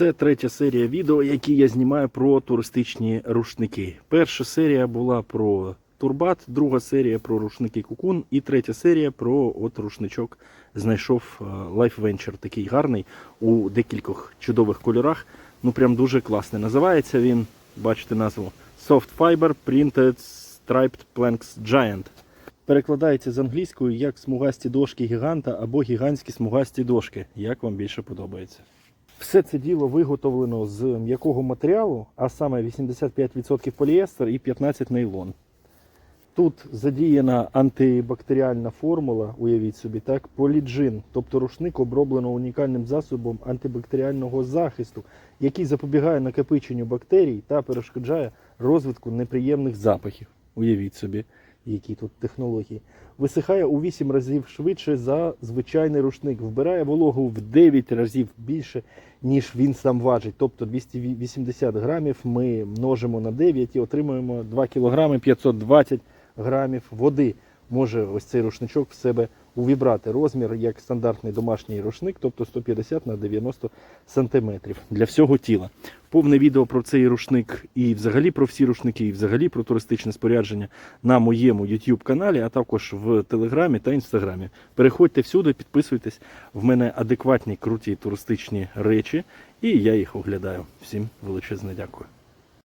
Це третя серія відео, які я знімаю про туристичні рушники. Перша серія була про турбат, друга серія про рушники кукун, і третя серія про от рушничок знайшов е, Life Venture, такий гарний у декількох чудових кольорах. Ну прям дуже класний. Називається він, бачите назву Soft Fiber Printed Striped Planks Giant. Перекладається з англійської як смугасті дошки гіганта або гігантські смугасті дошки. Як вам більше подобається? Все це діло виготовлено з м'якого матеріалу, а саме 85% поліестер і 15 нейлон. Тут задіяна антибактеріальна формула, уявіть собі, так, поліджин, тобто рушник оброблено унікальним засобом антибактеріального захисту, який запобігає накопиченню бактерій та перешкоджає розвитку неприємних запахів. Уявіть собі, які тут технології. Висихає у 8 разів швидше за звичайний рушник, вбирає вологу в 9 разів більше, ніж він сам важить. Тобто 280 грамів ми множимо на 9 і отримуємо 2 кілограми 520 грамів води. Може ось цей рушничок в себе увібрати розмір як стандартний домашній рушник, тобто 150 на 90 сантиметрів для всього тіла. Повне відео про цей рушник і взагалі про всі рушники, і взагалі про туристичне спорядження на моєму YouTube каналі, а також в Телеграмі та Інстаграмі. Переходьте всюди, підписуйтесь. В мене адекватні круті туристичні речі, і я їх оглядаю. Всім величезне дякую.